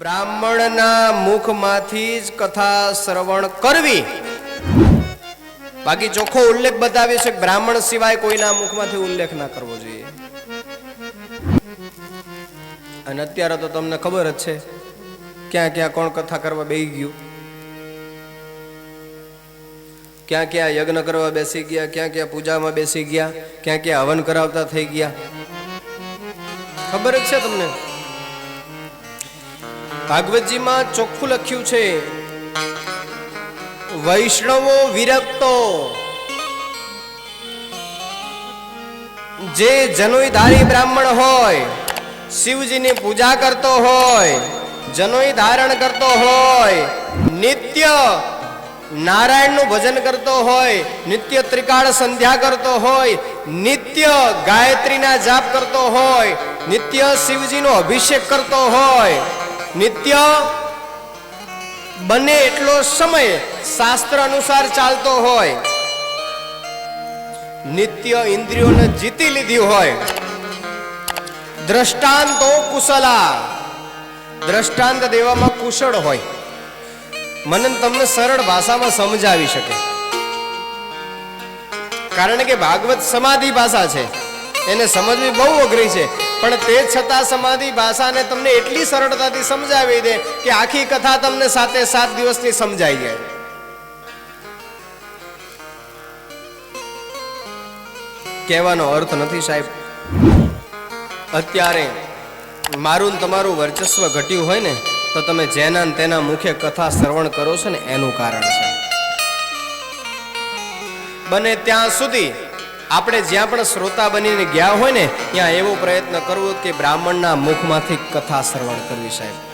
બ્રાહ્મણના મુખમાંથી જ કથા શ્રવણ કરવી. બાકી ચોખ્ખો ઉલ્લેખ બતાવ્યો છે બ્રાહ્મણ સિવાય કોઈના મુખમાંથી ઉલ્લેખ ના કરવો જોઈએ. અને અત્યારે તો તમને ખબર જ છે, ક્યાં ક્યાં કોણ કથા કરવા બેસી ગયું? ક્યાં ક્યાં યજ્ઞ કરવા બેસી ગયા, ક્યાં ક્યાં પૂજામાં બેસી ગયા, ક્યાં ક્યાં હવન કરાવતા થઈ ગયા? ખબર જ છે તમને? ભાગવતજીમાં ચોખ્ખું લખ્યું છે, વૈષ્ણવો વિરક્તો, જે જનોઈ બ્રાહ્મણ હોય, શિવજીની પૂજા કરતો હોય, જનોઈ ધારણ કરતો હોય, નિત્ય નારાયણનું ભજન કરતો હોય, નિત્ય ત્રિકાળ સંધ્યા કરતો હોય, નિત્ય ગાયત્રીના જાપ કરતો હોય, નિત્ય શિવજીનો અભિષેક કરતો હોય નિત્ય બને એટલો સમય શાસ્ત્ર અનુસાર ચાલતો હોય. નિત્ય ઇન્દ્રિયોને જીતી લીધી હોય. દ્રષ્ટાંતો કુશલા. દ્રષ્ટાંત દેવામાં કુશળ હોય. મનન તમને સરળ ભાષામાં સમજાવી શકે. કારણ કે ભાગવત સમાધિ ભાષા છે. એને સમજવી બહુ અઘરી છે. પણ તે છતાં સમાધિ ભાષાને તમને એટલી સરળતાથી સમજાવી દે કે આખી કથા તમને સાતે સાત દિવસની સમજાઈ જાય. કહેવાનો અર્થ નથી સાહેબ. અત્યારે મારું તમારું વર્ચસ્વ ઘટ્યું હોય ને, તો તમે જેના તેના મુખે કથા શ્રવણ કરો છો ને, એનું કારણ છે. બને ત્યાં સુધી આપણે જ્યાં પણ શ્રોતા બનીને ગયા હોય ને, ત્યાં એવો પ્રયત્ન કરવો કે બ્રાહ્મણના મુખમાંથી કથા શ્રવણ કરવી સાહેબ.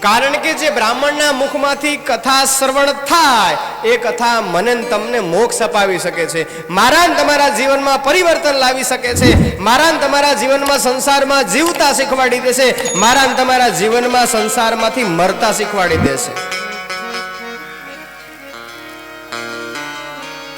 કારણ કે જે બ્રાહ્મણના મુખમાંથી કથા શ્રવણ થાય, એ કથા મને તમને મોક્ષ અપાવી શકે છે. મારા તમારા જીવનમાં પરિવર્તન લાવી શકે છે. મારા તમારા જીવનમાં સંસારમાં જીવતા શીખવાડી દેશે. મારા તમારા જીવનમાં સંસારમાંથી મરતા શીખવાડી દેશે.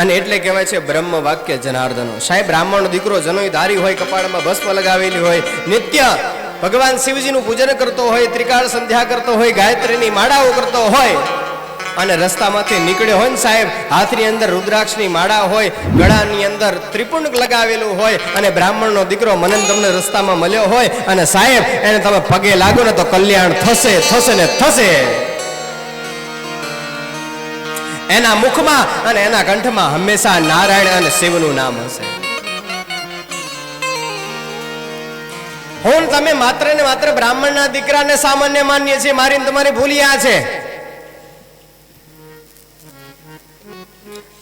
અને એટલે કહેવાય છે બ્રહ્મ વાક્ય જનાર્દનો. સાહેબ, બ્રાહ્મણનો દીકરો જનોય ધારી હોય, કપાળમાં ભસ્મ લગાવેલી હોય, નિત્ય ભગવાન શિવજીનું પૂજન કરતો હોય, ત્રિકાળ સંધ્યા કરતો હોય, ગાયત્રીની માળાઓ કરતો હોય, અને રસ્તામાંથી નીકળ્યો હોય ને સાહેબ, હાથની અંદર રુદ્રાક્ષની માળા હોય, ગળાની અંદર ત્રિપુંડ લગાવેલું હોય, અને બ્રાહ્મણનો દીકરો મને તમને રસ્તામાં મળ્યો હોય, અને સાહેબ, એને તમે પગે લાગો ને તો કલ્યાણ થશે થશે ને થશે. એના મુખમાં અને એના કંઠમાં હંમેશા નારાયણ અને શિવનું નામ હશે. હું તમે માત્ર ને માત્ર બ્રાહ્મણના દીકરાને સામાન્ય માનીએ છીએ. મારી તમારી ભૂલ્યા છે.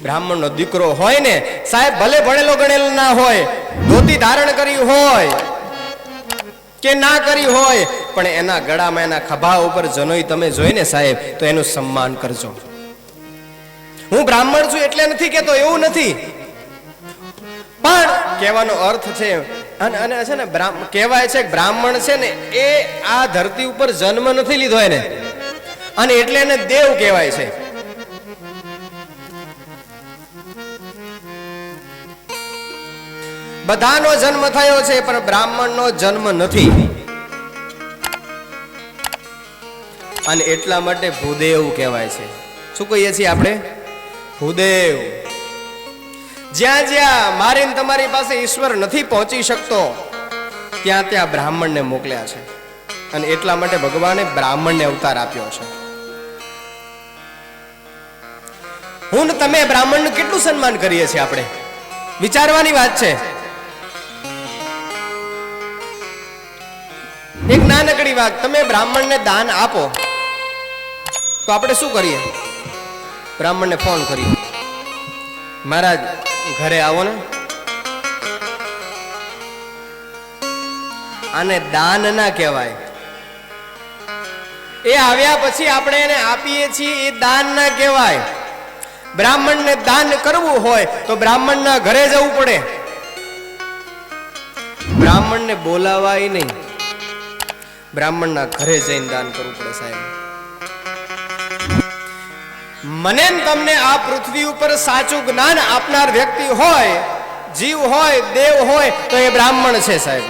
બ્રાહ્મણનો દીકરો હોય ને, સાહેબ ભલે ભણેલો ગણેલો ના હોય, ધોતી ધારણ કરી હોય કે ના કરી હોય, પણ એના ગળામાં એના ખભા ઉપર જનોઈ તમે જોઈને સાહેબ, તો એનું સન્માન કરજો. હું બ્રાહ્મણ છું એટલે નથી કેતો એવું નથી. પણ કહેવાનો અર્થ છે, અને અને છે ને કહેવાય છે બ્રાહ્મણ છે ને, એ આ ધરતી ઉપર જન્મ નથી લીધો એને. અને એટલે એને દેવ કહેવાય છે. બધાનો જન્મ થયો છે, પણ બ્રાહ્મણનો જન્મ નથી. અને એટલા માટે ભૂદેવ કહેવાય છે. શું કહીએ છીએ આપણે? ભૂદેવ, જ્યાં જ્યાં મારી તમારી પાસે ઈશ્વર નથી પહોંચી શકતો, ત્યાં ત્યાં બ્રાહ્મણને મોકલ્યા છે. અને એટલા માટે ભગવાને બ્રાહ્મણને અવતાર આપ્યો છે. હું તમે બ્રાહ્મણનું કેટલું સન્માન કરીએ છીએ આપણે? વિચારવાની વાત છે. એક નાનકડી વાત, તમે બ્રાહ્મણને દાન આપો, તો આપણે શું કરીએ? બ્રાહ્મણને ફોન કર્યો. મહારાજ, ઘરે આવો ને. આને દાન ના કહેવાય. એ આવ્યા પછી આપણે એને આપીએ છીએ, એ દાન ના કહેવાય. બ્રાહ્મણને દાન કરવું હોય, તો બ્રાહ્મણના ઘરે જવું પડે. બ્રાહ્મણને બોલાવાય નહીં. બ્રાહ્મણના ઘરે જઈને દાન કરવું પડે સાહેબ. મને તમને આ પૃથ્વી ઉપર સાચું જ્ઞાન આપનાર વ્યક્તિ હોય, જીવ હોય, દેવ હોય, તો એ બ્રાહ્મણ છે સાહેબ.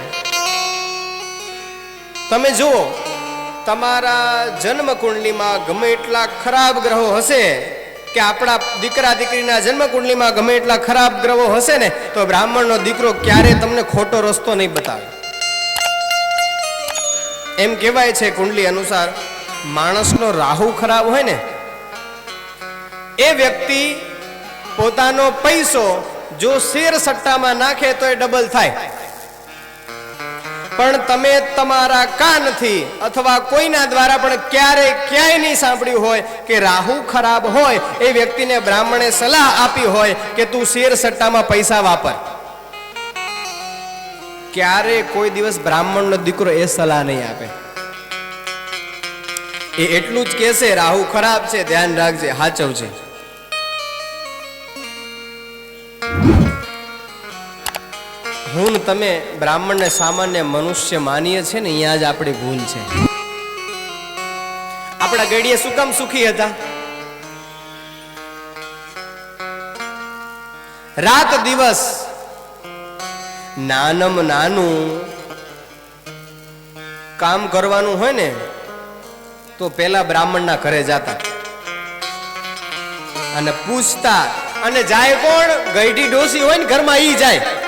તમે જુઓ, તમારા જન્મ કુંડલીમાં ગમે એટલા ખરાબ ગ્રહો હશે કે આપણા દીકરા દીકરીના જન્મ કુંડલીમાં ગમે એટલા ખરાબ ગ્રહો હશે ને, તો બ્રાહ્મણનો દીકરો ક્યારે તમને ખોટો રસ્તો નહીં બતાવે. એમ કહેવાય છે કુંડલી અનુસાર, માણસનો રાહુ ખરાબ હોય ને એ વ્યક્તિ પોતાનો પૈસો જો શેર સટ્ટામાં નાખે તો એ ડબલ થાય. પણ તમે તમારા કાનથી અથવા કોઈના દ્વારા પણ ક્યારે ક્યાંય નહીં સાંભળ્યું હોય કે રાહુ ખરાબ હોય, એ વ્યક્તિને બ્રાહ્મણે સલાહ આપી હોય કે તું શેર સટ્ટામાં પૈસા વાપર. ક્યારે કોઈ દિવસ બ્રાહ્મણનો દીકરો એ સલાહ નહીં આપે. એ એટલું જ કહેશે, રાહુ ખરાબ છે, ધ્યાન રાખજે, હાચવજે. તમે બ્રાહ્મણને સામાન્ય મનુષ્ય માનીએ છે ને અહીંયા જ આપણી ભૂલ છે. આપણા ગડીએ શું કામ સુખી હતા? રાત દિવસ નાનમ નાનું કામ કરવાનું હોય ને, તો પેલા બ્રાહ્મણના ઘરે જાતા. અને પૂછતા, અને જાય કોણ? ગઈડી ડોસી હોય ને, ઘરમાં ઈ જાય.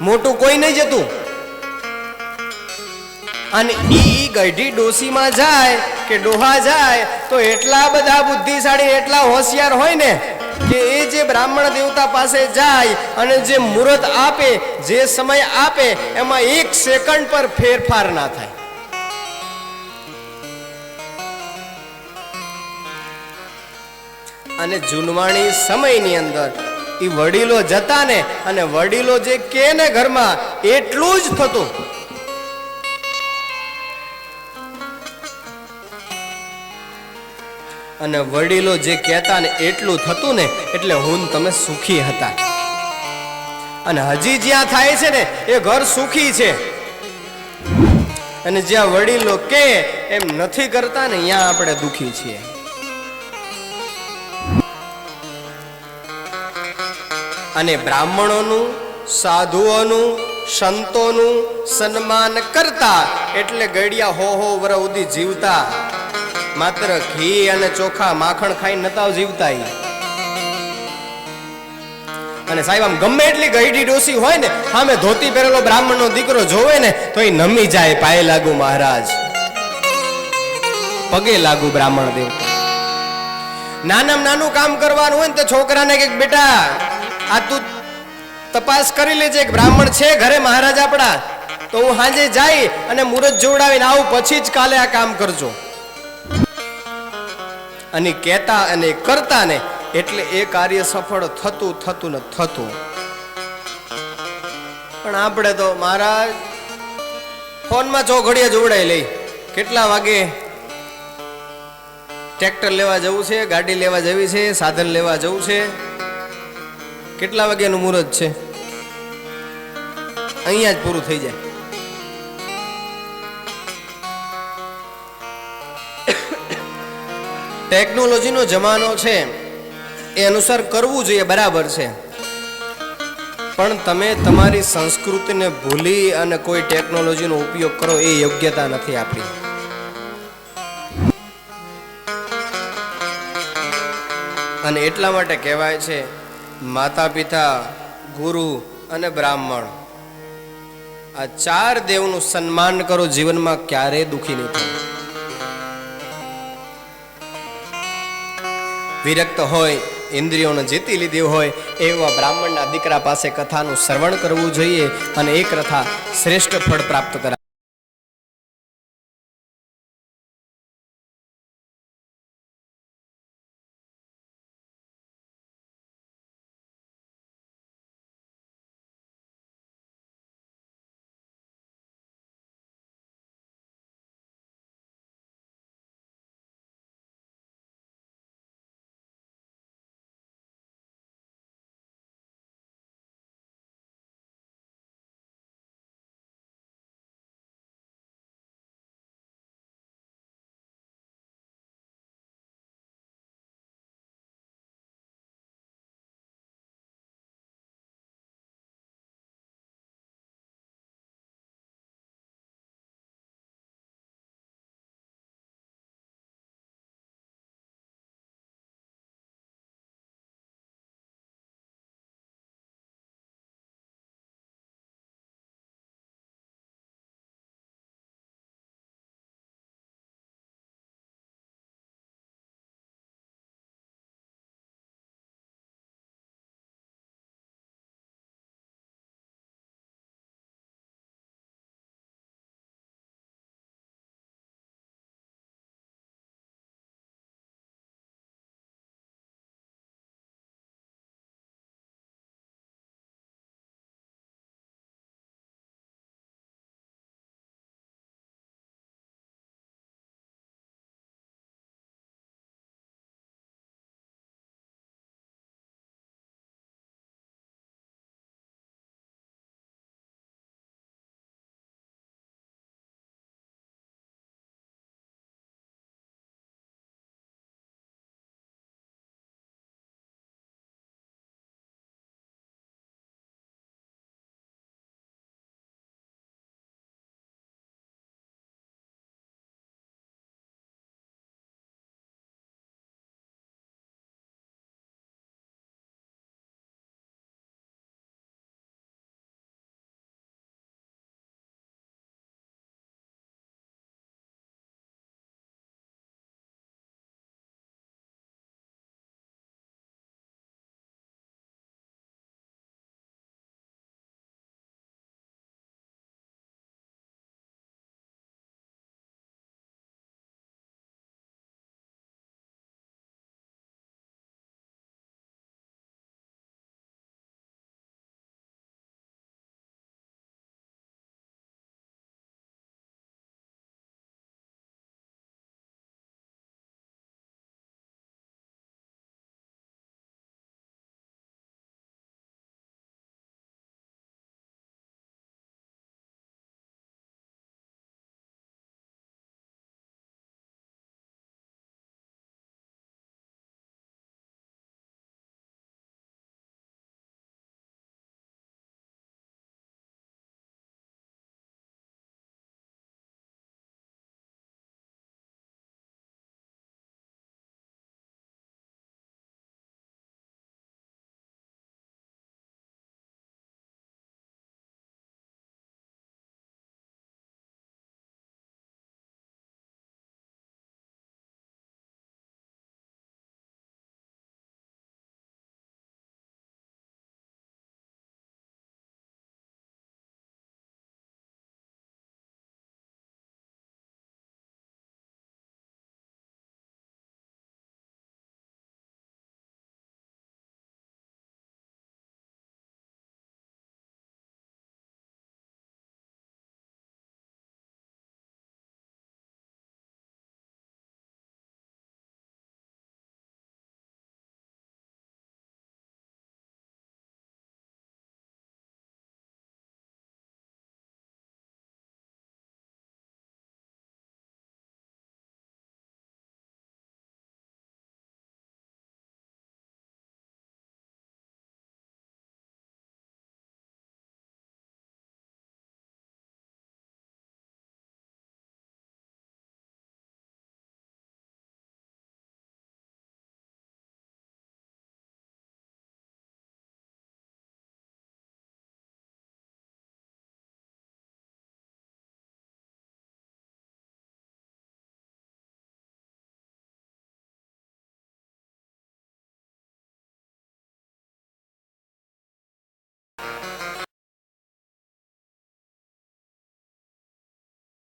મોટું કોઈ નહીં જતું. અને ઈ ગઢી ડોસીમાં જાય કે ડોહા જાય, તો એટલા બધા બુદ્ધિશાળી, એટલા હોશિયાર હોય ને કે એ જે બ્રાહ્મણ દેવતા પાસે જાય અને જે મુહૂર્ત આપે, જે સમય આપે, એમાં એક સેકન્ડ પર ફેરફાર ના થાય. અને જૂનવાણી સમયની અંદર એ વડીલો જતા ને અને વડીલો જે કે ને ઘરમાં, એટલું જ થતું. અને વડીલો જે કહેતા ને એટલું થતું ને, એટલે હું તમે સુખી હતા. અને હજી જ્યાં થાય છે ને, એ ઘર સુખી છે. અને જ્યાં વડીલો કે, એમ નથી કરતા ને, ત્યાં આપણે દુખી છીએ. અને બ્રાહ્મણોનું, સાધુઓનું, સંતોનું સન્માન કરતા એટલે ગડિયા હો હો વર ઉદી જીવતા. માત્ર ઘી અને ચોખા માખણ ખાઈ નતા જીવતા અને સાહેબ, આમ ગમે એટલી ગઈડી ડોસી હોય ને સામે ધોતી પહેરેલો બ્રાહ્મણનો દીકરો જોવે ને તો એ નમી જાય, પાયે લાગુ મહારાજ. પગે લાગુ બ્રાહ્મણ દેવતા. નાનામાં નાનું કામ કરવાનું હોય ને તો છોકરાને કે બેટા આ તું તપાસ કરી લેજે કે બ્રાહ્મણ છે, ઘરે મહારાજ આપણા. તો હું હાજે જાય અને મુહૂર્ત જોડાવીને આવું, પછી જ કાલે આ કામ કરજો. અને કહેતા અને કરતા ને એટલે એ કાર્ય સફળ થતું થતું ને થતું. પણ આપણે તો મહારાજ, ફોનમાં ચો ઘડિયા જોવડાઈ લઈ. કેટલા વાગે ટ્રેક્ટર લેવા જવું છે, ગાડી લેવા જવી છે, સાધન લેવા જવું છે? કેટલા વાગ્યાનું મુહૂર્ત છે? અહીંયા જ પૂરું થઈ જાય. ટેકનોલોજીનો જમાનો છે, એ અનુસાર કરવું જોઈએ, બરાબર છે. પણ તમે તમારી સંસ્કૃતિને ભૂલી અને કોઈ ટેકનોલોજીનો ઉપયોગ કરો, એ યોગ્યતા નથી આપણી. અને એટલા માટે કહેવાય છે માતા પિતા ગુરુ અને બ્રાહ્મણ. આ ચાર દેવનું સન્માન કરો, જીવનમાં ક્યારેય દુખી નહીં થાય. વિરક્ત હોય, ઇન્દ્રિયોને જીતી લીધી હોય, એવા બ્રાહ્મણના દીકરા પાસે કથાનું શ્રવણ કરવું જોઈએ અને એ કથા શ્રેષ્ઠ ફળ પ્રાપ્ત કરાવે.